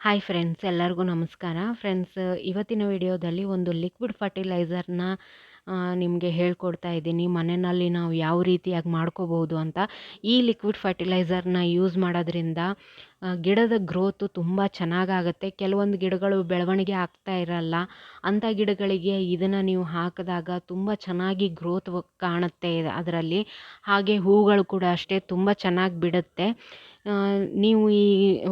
Hi friends ಎಲ್ಲರಿಗೂ ನಮಸ್ಕಾರ. Friends ಇವತ್ತಿನ ವಿಡಿಯೋದಲ್ಲಿ ಒಂದು ಲಿಕ್ವಿಡ್ ಫರ್ಟಿಲೈಸರ್ನ ನಿಮಗೆ ಹೇಳ್ಕೊಡ್ತಾ ಇದ್ದೀನಿ. ಮನೆಯಲ್ಲಿ ನಾವು ಯಾವ ರೀತಿಯಾಗಿ ಮಾಡ್ಕೋಬೋದು ಅಂತ. ಈ ಲಿಕ್ವಿಡ್ ಫರ್ಟಿಲೈಸರ್ನ ಯೂಸ್ ಮಾಡೋದ್ರಿಂದ ಗಿಡದ ಗ್ರೋತು ತುಂಬ ಚೆನ್ನಾಗಾಗುತ್ತೆ. ಕೆಲವೊಂದು ಗಿಡಗಳು ಬೆಳವಣಿಗೆ ಆಗ್ತಾ ಇರಲ್ಲ. ಅಂಥ ಗಿಡಗಳಿಗೆ ಇದನ್ನು ನೀವು ಹಾಕಿದಾಗ ತುಂಬ ಚೆನ್ನಾಗಿ ಗ್ರೋತ್ ಕಾಣುತ್ತೆ ಅದರಲ್ಲಿ. ಹಾಗೆ ಹೂಗಳು ಕೂಡ ಅಷ್ಟೇ ತುಂಬ ಚೆನ್ನಾಗಿ ಬಿಡುತ್ತೆ. ನೀವು ಈ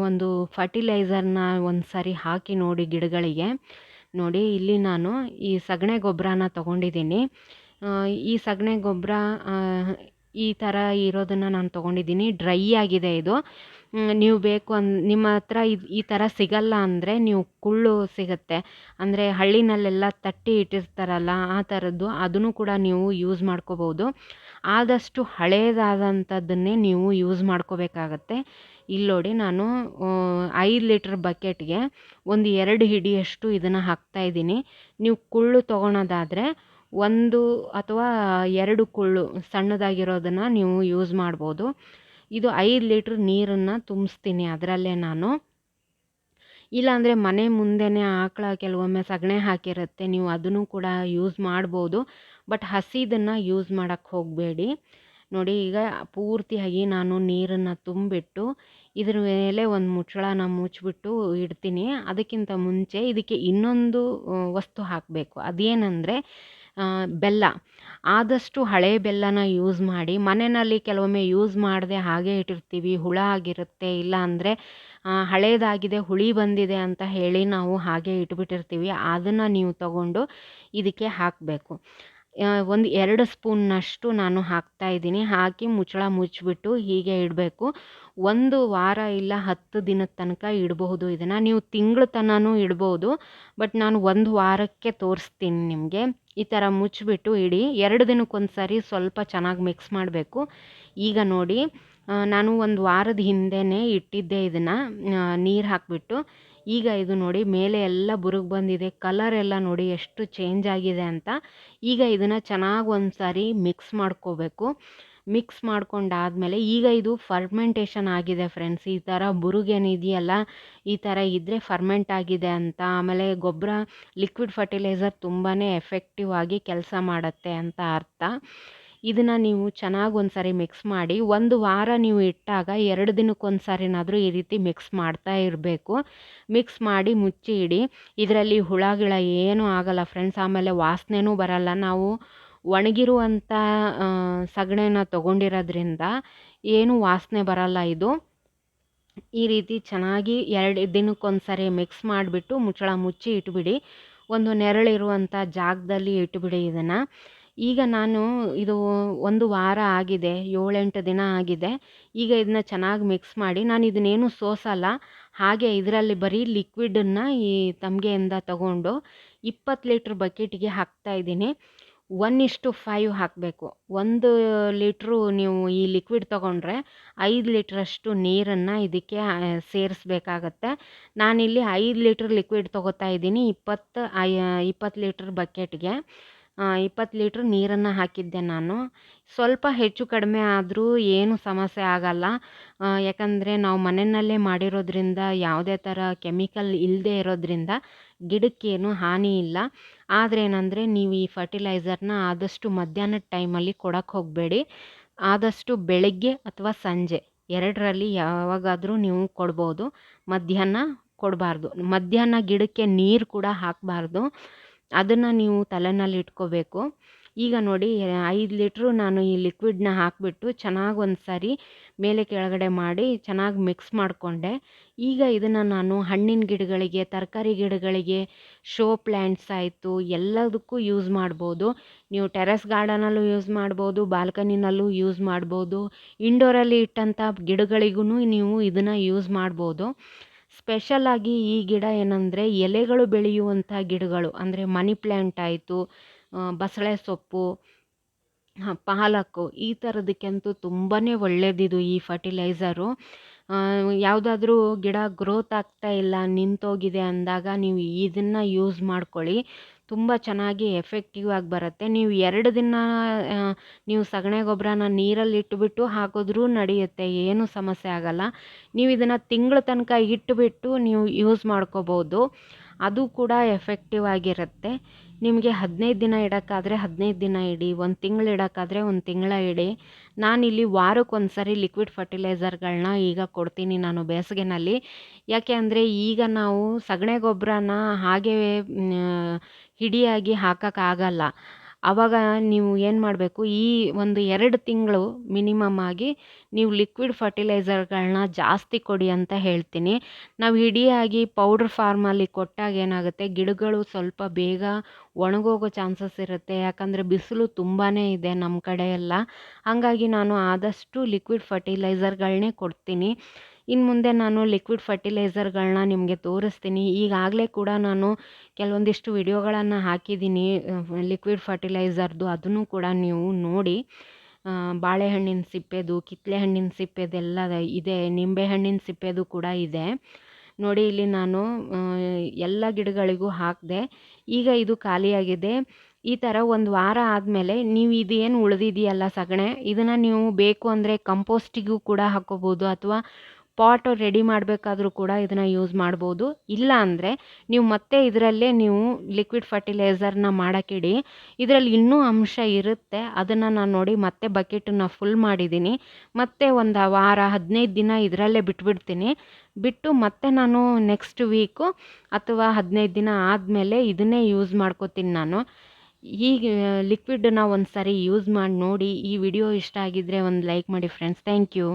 ಒಂದು ಫರ್ಟಿಲೈಸರ್ನ ಒಂದು ಸಾರಿ ಹಾಕಿ ನೋಡಿ ಗಿಡಗಳಿಗೆ. ನೋಡಿ, ಇಲ್ಲಿ ನಾನು ಈ ಸಗಣಿ ಗೊಬ್ಬರನ ತೊಗೊಂಡಿದ್ದೀನಿ. ಈ ಸಗಣಿ ಗೊಬ್ಬರ ಈ ಥರ ಇರೋದನ್ನು ನಾನು ತೊಗೊಂಡಿದ್ದೀನಿ. ಡ್ರೈ ಆಗಿದೆ ಇದು. ನೀವು ಬೇಕು ಅನ್, ನಿಮ್ಮ ಹತ್ರ ಇದು, ಈ ಥರ ಸಿಗಲ್ಲ ಅಂದರೆ ನೀವು ಕುಳ್ಳು ಸಿಗುತ್ತೆ. ಅಂದರೆ ಹಳ್ಳಿನಲ್ಲೆಲ್ಲ ತಟ್ಟಿ ಇಟ್ಟಿರ್ತಾರಲ್ಲ ಆ ಥರದ್ದು, ಅದನ್ನು ಕೂಡ ನೀವು ಯೂಸ್ ಮಾಡ್ಕೋಬೋದು. ಆದಷ್ಟು ಹಳೇದಾದಂಥದ್ದನ್ನೇ ನೀವು ಯೂಸ್ ಮಾಡ್ಕೋಬೇಕಾಗತ್ತೆ. ಇಲ್ಲಿ ನೋಡಿ ನಾನು ಐದು ಲೀಟ್ರ್ ಬಕೆಟ್ಗೆ ಒಂದು ಎರಡು ಹಿಡಿಯಷ್ಟು ಇದನ್ನು ಹಾಕ್ತಾ ಇದ್ದೀನಿ. ನೀವು ಕುಳ್ಳು ತೊಗೊಳೋದಾದರೆ ಒಂದು ಅಥವಾ ಎರಡು ಕುಳ್ಳು ಸಣ್ಣದಾಗಿರೋದನ್ನು ನೀವು ಯೂಸ್ ಮಾಡ್ಬೋದು. ಇದು ಐದು ಲೀಟ್ರ್ ನೀರನ್ನು ತುಂಬಿಸ್ತೀನಿ ಅದರಲ್ಲೇ ನಾನು. ಇಲ್ಲಾಂದರೆ ಮನೆ ಮುಂದೆನೇ ಆಕಳ ಕೆಲವೊಮ್ಮೆ ಸಗಣಿ ಹಾಕಿರುತ್ತೆ, ನೀವು ಅದನ್ನು ಕೂಡ ಯೂಸ್ ಮಾಡ್ಬೋದು. ಬಟ್ ಹಸಿದನ್ನು ಯೂಸ್ ಮಾಡೋಕ್ಕೆ ಹೋಗಬೇಡಿ. ನೋಡಿ, ಈಗ ಪೂರ್ತಿಯಾಗಿ ನಾನು ನೀರನ್ನು ತುಂಬಿಟ್ಟು ಇದ್ರ ಮೇಲೆ ಒಂದು ಮುಚ್ಚಳನ ಮುಚ್ಚಿಬಿಟ್ಟು ಇಡ್ತೀನಿ. ಅದಕ್ಕಿಂತ ಮುಂಚೆ ಇದಕ್ಕೆ ಇನ್ನೊಂದು ವಸ್ತು ಹಾಕಬೇಕು. ಅದೇನೆಂದರೆ ಬೆಲ್ಲ. ಆದಷ್ಟು ಹಳೆ ಬೆಲ್ಲನ ಯೂಸ್ ಮಾಡಿ, ಮನೆಯಲ್ಲಿ ಕೆಲವೊಮ್ಮೆ ಯೂಸ್ ಮಾಡದೆ ಹಾಗೆ ಇಟ್ಟಿರ್ತೀವಿ, ಹುಳ ಆಗಿರುತ್ತೆ, ಇಲ್ಲ ಅಂದರೆ ಹಳೇದಾಗಿದೆ, ಹುಳಿ ಬಂದಿದೆ ಅಂತ ಹೇಳಿ ನಾವು ಹಾಗೆ ಇಟ್ಬಿಟ್ಟಿರ್ತೀವಿ, ಅದನ್ನು ನೀವು ತಗೊಂಡು ಇದಕ್ಕೆ ಹಾಕಬೇಕು. ಒಂದು ಎರಡು ಸ್ಪೂನ್ನಷ್ಟು ನಾನು ಹಾಕ್ತಾ ಇದ್ದೀನಿ. ಹಾಕಿ ಮುಚ್ಚಳ ಮುಚ್ಚಿಬಿಟ್ಟು ಹೀಗೆ ಇಡಬೇಕು. ಒಂದು ವಾರ ಇಲ್ಲ ಹತ್ತು ದಿನದ ತನಕ ಇಡಬಹುದು ಇದನ್ನು. ನೀವು ತಿಂಗಳ ತನಕನೂ ಇಡ್ಬೋದು, ಬಟ್ ನಾನು ಒಂದು ವಾರಕ್ಕೆ ತೋರಿಸ್ತೀನಿ ನಿಮಗೆ. ಈ ಥರ ಮುಚ್ಚಿಬಿಟ್ಟು ಇಡಿ. ಎರಡು ದಿನಕ್ಕೊಂದು ಸಾರಿ ಸ್ವಲ್ಪ ಚೆನ್ನಾಗಿ ಮಿಕ್ಸ್ ಮಾಡಬೇಕು. ಈಗ ನೋಡಿ ನಾನು ಒಂದು ವಾರದ ಹಿಂದೆಯೇ ಇಟ್ಟಿದ್ದೆ ಇದನ್ನು ನೀರು ಹಾಕಿಬಿಟ್ಟು. ಈಗ ಇದು ನೋಡಿ ಮೇಲೆ ಎಲ್ಲ ಬುರುಗ್ ಬಂದಿದೆ ಕಲರ್ ಎಲ್ಲ ನೋಡಿ ಎಷ್ಟು ಚೇಂಜ್ ಆಗಿದೆ ಅಂತ. ಈಗ ಇದನ್ನು ಚೆನ್ನಾಗಿ ಒಂದು ಸಾರಿ ಮಿಕ್ಸ್ ಮಾಡ್ಕೋಬೇಕು. ಮಿಕ್ಸ್ ಮಾಡ್ಕೊಂಡಾದಮೇಲೆ ಈಗ ಇದು ಫರ್ಮೆಂಟೇಷನ್ ಆಗಿದೆ ಫ್ರೆಂಡ್ಸ್ ಈ ಥರ ಬುರುಗೇನಿದೆಯಲ್ಲ ಈ ಥರ ಇದ್ದರೆ ಫರ್ಮೆಂಟ್ ಆಗಿದೆ ಅಂತ. ಆಮೇಲೆ ಗೊಬ್ಬರ ಲಿಕ್ವಿಡ್ ಫರ್ಟಿಲೈಸರ್ ತುಂಬಾ ಎಫೆಕ್ಟಿವ್ ಆಗಿ ಕೆಲಸ ಮಾಡುತ್ತೆ ಅಂತ ಅರ್ಥ. ಇದನ್ನು ನೀವು ಚೆನ್ನಾಗಿ ಒಂದು ಮಿಕ್ಸ್ ಮಾಡಿ ಒಂದು ವಾರ ನೀವು ಇಟ್ಟಾಗ ಎರಡು ದಿನಕ್ಕೊಂದು ಸಾರಿನಾದರೂ ಈ ರೀತಿ ಮಿಕ್ಸ್ ಮಾಡ್ತಾ ಇರಬೇಕು. ಮಿಕ್ಸ್ ಮಾಡಿ ಮುಚ್ಚಿ ಇಡಿ ಇದರಲ್ಲಿ ಹುಳ, ಗಿಳ ಏನೂ ಆಗಲ್ಲ ಫ್ರೆಂಡ್ಸ್ ಆಮೇಲೆ ವಾಸನೆನೂ ಬರಲ್ಲ. ನಾವು ಒಣಗಿರುವಂಥ ಸಗಣಿನ ತೊಗೊಂಡಿರೋದ್ರಿಂದ ಏನು ವಾಸನೆ ಬರಲ್ಲ ಇದು. ಈ ರೀತಿ ಚೆನ್ನಾಗಿ ಎರಡು ದಿನಕ್ಕೊಂದು ಸಾರಿ ಮಿಕ್ಸ್ ಮಾಡಿಬಿಟ್ಟು ಮುಚ್ಚಳ ಮುಚ್ಚಿ ಇಟ್ಬಿಡಿ. ಒಂದು ನೆರಳಿರುವಂಥ ಜಾಗದಲ್ಲಿ ಇಟ್ಬಿಡಿ ಇದನ್ನು. ಈಗ ನಾನು ಇದು ಒಂದು ವಾರ ಆಗಿದೆ, ಏಳೆಂಟು ದಿನ ಆಗಿದೆ. ಈಗ ಇದನ್ನ ಚೆನ್ನಾಗಿ ಮಿಕ್ಸ್ ಮಾಡಿ ನಾನು ಇದನ್ನೇನು ಸೋಸಲ್ಲ. ಹಾಗೆ ಇದರಲ್ಲಿ ಬರೀ ಲಿಕ್ವಿಡನ್ನು ಈ ತಮಗೆಯಿಂದ ತಗೊಂಡು ಇಪ್ಪತ್ತು ಲೀಟ್ರ್ ಬಕೆಟಿಗೆ ಹಾಕ್ತಾ ಇದ್ದೀನಿ. ಒನ್ ಇಷ್ಟು ಫೈವ್ ಹಾಕಬೇಕು. ಒಂದು ಲೀಟ್ರು ನೀವು ಈ ಲಿಕ್ವಿಡ್ ತೊಗೊಂಡ್ರೆ ಐದು ಲೀಟ್ರಷ್ಟು ನೀರನ್ನು ಇದಕ್ಕೆ ಸೇರಿಸ್ಬೇಕಾಗತ್ತೆ. ನಾನಿಲ್ಲಿ ಐದು ಲೀಟ್ರ್ ಲಿಕ್ವಿಡ್ ತೊಗೋತಾ ಇದ್ದೀನಿ ಇಪ್ಪತ್ತು ಐ ಇಪ್ಪತ್ತು ಲೀಟ್ರ್ ಬಕೆಟ್ಗೆ. ಇಪ್ಪತ್ತು ಲೀಟ್ರ್ ನೀರನ್ನು ಹಾಕಿದ್ದೆ ನಾನು. ಸ್ವಲ್ಪ ಹೆಚ್ಚು ಕಡಿಮೆ ಆದರೂ ಏನು ಸಮಸ್ಯೆ ಆಗಲ್ಲ. ಯಾಕಂದರೆ ನಾವು ಮನೆಯಲ್ಲೇ ಮಾಡಿರೋದ್ರಿಂದ ಯಾವುದೇ ಥರ ಕೆಮಿಕಲ್ ಇಲ್ಲದೆ ಇರೋದ್ರಿಂದ ಗಿಡಕ್ಕೇನು ಹಾನಿ ಇಲ್ಲ. ಆದರೆ ಏನಂದರೆ ನೀವು ಈ ಫರ್ಟಿಲೈಸರ್ನ ಆದಷ್ಟು ಮಧ್ಯಾಹ್ನದ ಟೈಮಲ್ಲಿ ಕೊಡೋಕ್ಕೆ ಹೋಗಬೇಡಿ. ಆದಷ್ಟು ಬೆಳಗ್ಗೆ ಅಥವಾ ಸಂಜೆ ಎರಡರಲ್ಲಿ ಯಾವಾಗಾದರೂ ನೀವು ಕೊಡ್ಬೋದು. ಮಧ್ಯಾಹ್ನ ಕೊಡಬಾರ್ದು. ಮಧ್ಯಾಹ್ನ ಗಿಡಕ್ಕೆ ನೀರು ಕೂಡ ಹಾಕಬಾರ್ದು. ಅದನ್ನು ನೀವು ತಲೆನಲ್ಲಿ ಇಟ್ಕೋಬೇಕು. ಈಗ ನೋಡಿ, ಐದು ಲೀಟ್ರು ನಾನು ಈ ಲಿಕ್ವಿಡ್ನ ಹಾಕಿಬಿಟ್ಟು ಚೆನ್ನಾಗಿ ಒಂದು ಸಾರಿ ಮೇಲೆ ಕೆಳಗಡೆ ಮಾಡಿ ಚೆನ್ನಾಗಿ ಮಿಕ್ಸ್ ಮಾಡಿಕೊಂಡೆ. ಈಗ ಇದನ್ನು ನಾನು ಹಣ್ಣಿನ ಗಿಡಗಳಿಗೆ, ತರಕಾರಿ ಗಿಡಗಳಿಗೆ ಶೋ ಪ್ಲ್ಯಾಂಟ್ಸ್ ಆಯಿತು, ಎಲ್ಲದಕ್ಕೂ ಯೂಸ್ ಮಾಡ್ಬೋದು. ನೀವು ಟೆರೆಸ್ ಗಾರ್ಡನಲ್ಲೂ ಯೂಸ್ ಮಾಡ್ಬೋದು ಬಾಲ್ಕನಿನಲ್ಲೂ ಯೂಸ್ ಮಾಡ್ಬೋದು. ಇಂಡೋರಲ್ಲಿ ಇಟ್ಟಂಥ ಗಿಡಗಳಿಗೂ ನೀವು ಇದನ್ನು ಯೂಸ್ ಮಾಡ್ಬೋದು. ಸ್ಪೆಷಲಾಗಿ ಈ ಗಿಡ ಏನಂದರೆ ಎಲೆಗಳು ಬೆಳೆಯುವಂಥ ಗಿಡಗಳು, ಅಂದರೆ ಮನಿ ಪ್ಲ್ಯಾಂಟ್ ಆಯಿತು ಬಸಳೆ ಸೊಪ್ಪು ಪಾಲಕ್ಕು ಈ ಥರದಕ್ಕಂತೂ ತುಂಬಾ ಒಳ್ಳೆಯದಿದು ಈ ಫರ್ಟಿಲೈಸರು ಯಾವುದಾದ್ರೂ ಗಿಡ ಗ್ರೋತ್ ಆಗ್ತಾ ಇಲ್ಲ, ನಿಂತೋಗಿದೆ ಅಂದಾಗ ನೀವು ಇದನ್ನು ಯೂಸ್ ಮಾಡ್ಕೊಳ್ಳಿ. ತುಂಬ ಚೆನ್ನಾಗಿ ಎಫೆಕ್ಟಿವ್ ಆಗಿ ಬರುತ್ತೆ. ನೀವು ಎರಡು ದಿನ ನೀವು ಸಗಣಿ ಗೊಬ್ಬರನ ನೀರಲ್ಲಿ ಇಟ್ಟುಬಿಟ್ಟು ಹಾಕಿದ್ರೂ ನಡೆಯುತ್ತೆ, ಏನೂ ಸಮಸ್ಯೆ ಆಗಲ್ಲ. ನೀವು ಇದನ್ನು ತಿಂಗಳ ತನಕ ಇಟ್ಟುಬಿಟ್ಟು ನೀವು ಯೂಸ್ ಮಾಡ್ಕೋಬೋದು. ಅದು ಕೂಡ ಎಫೆಕ್ಟಿವ್ ಆಗಿರುತ್ತೆ. ನಿಮಗೆ ಹದಿನೈದು ದಿನ ಇಡೋಕ್ಕಾದರೆ ಹದಿನೈದು ದಿನ ಇಡಿ, ಒಂದು ತಿಂಗಳು ಇಡೋಕ್ಕಾದರೆ ಒಂದು ತಿಂಗಳ ಇಡಿ. ನಾನಿಲ್ಲಿ ವಾರಕ್ಕೆ ಒಂದು ಸರಿ ಲಿಕ್ವಿಡ್ ಫರ್ಟಿಲೈಸರ್ಗಳನ್ನ ಈಗ ಕೊಡ್ತೀನಿ ನಾನು ಬೇಸಿಗೆನಲ್ಲಿ. ಯಾಕೆ ಅಂದರೆ ಈಗ ನಾವು ಸಗಣಿ ಗೊಬ್ಬರನ ಹಾಗೆ ಹಿಡಿಯಾಗಿ ಹಾಕೋಕ್ಕಾಗಲ್ಲ. ಆವಾಗ ನೀವು ಏನು ಮಾಡಬೇಕು, ಈ ಒಂದು ಎರಡು ತಿಂಗಳು ಮಿನಿಮಮ್ ಆಗಿ ನೀವು ಲಿಕ್ವಿಡ್ ಫರ್ಟಿಲೈಸರ್ಗಳನ್ನ ಜಾಸ್ತಿ ಕೊಡಿ ಅಂತ ಹೇಳ್ತೀನಿ. ನಾವು ಇಡಿಯಾಗಿ ಪೌಡ್ರ್ ಫಾರ್ಮಲ್ಲಿ ಕೊಟ್ಟಾಗ ಏನಾಗುತ್ತೆ, ಗಿಡಗಳು ಸ್ವಲ್ಪ ಬೇಗ ಒಣಗೋಗೋ ಚಾನ್ಸಸ್ ಇರುತ್ತೆ. ಯಾಕಂದರೆ ಬಿಸಿಲು ತುಂಬಾ ಇದೆ ನಮ್ಮ ಕಡೆ ಎಲ್ಲ. ಹಾಗಾಗಿ ನಾನು ಆದಷ್ಟು ಲಿಕ್ವಿಡ್ ಫರ್ಟಿಲೈಸರ್ಗಳನ್ನೇ ಕೊಡ್ತೀನಿ. ಇನ್ನು ಮುಂದೆ ನಾನು ಲಿಕ್ವಿಡ್ ಫರ್ಟಿಲೈಸರ್ಗಳನ್ನ ನಿಮಗೆ ತೋರಿಸ್ತೀನಿ. ಈಗಾಗಲೇ ಕೂಡ ನಾನು ಕೆಲವೊಂದಿಷ್ಟು ವಿಡಿಯೋಗಳನ್ನು ಹಾಕಿದ್ದೀನಿ ಲಿಕ್ವಿಡ್ ಫರ್ಟಿಲೈಸರ್ದು ಅದನ್ನು ಕೂಡ ನೀವು ನೋಡಿ ಬಾಳೆಹಣ್ಣಿನ ಸಿಪ್ಪೆದು ಕಿತ್ತಳೆ ಹಣ್ಣಿನ ಸಿಪ್ಪೆದೆಲ್ಲ ಇದೆ, ನಿಂಬೆಹಣ್ಣಿನ ಸಿಪ್ಪೆದು ಕೂಡ ಇದೆ. ನೋಡಿ, ಇಲ್ಲಿ ನಾನು ಎಲ್ಲ ಗಿಡಗಳಿಗೂ ಹಾಕಿದೆ. ಈಗ ಇದು ಖಾಲಿಯಾಗಿದೆ. ಈ ಥರ ಒಂದು ವಾರ ಆದಮೇಲೆ ನೀವು ಇದೇನು ಉಳಿದಿದೆಯಲ್ಲ ಸಗಣೆ, ಇದನ್ನು ನೀವು ಬೇಕು ಅಂದರೆ ಕಂಪೋಸ್ಟಿಗೂ ಕೂಡ ಹಾಕೋಬೋದು ಅಥವಾ ಪಾಟ್ ರೆಡಿ ಮಾಡಬೇಕಾದ್ರೂ ಕೂಡ ಇದನ್ನು ಯೂಸ್ ಮಾಡ್ಬೋದು. ಇಲ್ಲ ಅಂದರೆ ನೀವು ಮತ್ತೆ ಇದರಲ್ಲೇ ನೀವು ಲಿಕ್ವಿಡ್ ಫರ್ಟಿಲೈಸರ್ನ ಮಾಡೋಕ್ಕಿಡಿ. ಇದರಲ್ಲಿ ಇನ್ನೂ ಅಂಶ ಇರುತ್ತೆ. ಅದನ್ನು ನಾನು ನೋಡಿ ಮತ್ತೆ ಬಕೆಟನ್ನು ಫುಲ್ ಮಾಡಿದ್ದೀನಿ ಮತ್ತೆ ಒಂದು ವಾರ, ಹದಿನೈದು ದಿನ ಇದರಲ್ಲೇ ಬಿಟ್ಬಿಡ್ತೀನಿ. ಬಿಟ್ಟು ಮತ್ತೆ ನಾನು ನೆಕ್ಸ್ಟ್ ವೀಕು ಅಥವಾ ಹದಿನೈದು ದಿನ ಆದಮೇಲೆ ಇದನ್ನೇ ಯೂಸ್ ಮಾಡ್ಕೋತೀನಿ ನಾನು. ಈ ಲಿಕ್ವಿಡನ್ನ ಒಂದು ಸಾರಿ ಯೂಸ್ ಮಾಡಿ ನೋಡಿ. ಈ ವಿಡಿಯೋ ಇಷ್ಟ ಆಗಿದ್ದರೆ ಒಂದು ಲೈಕ್ ಮಾಡಿ ಫ್ರೆಂಡ್ಸ್ ಥ್ಯಾಂಕ್ ಯು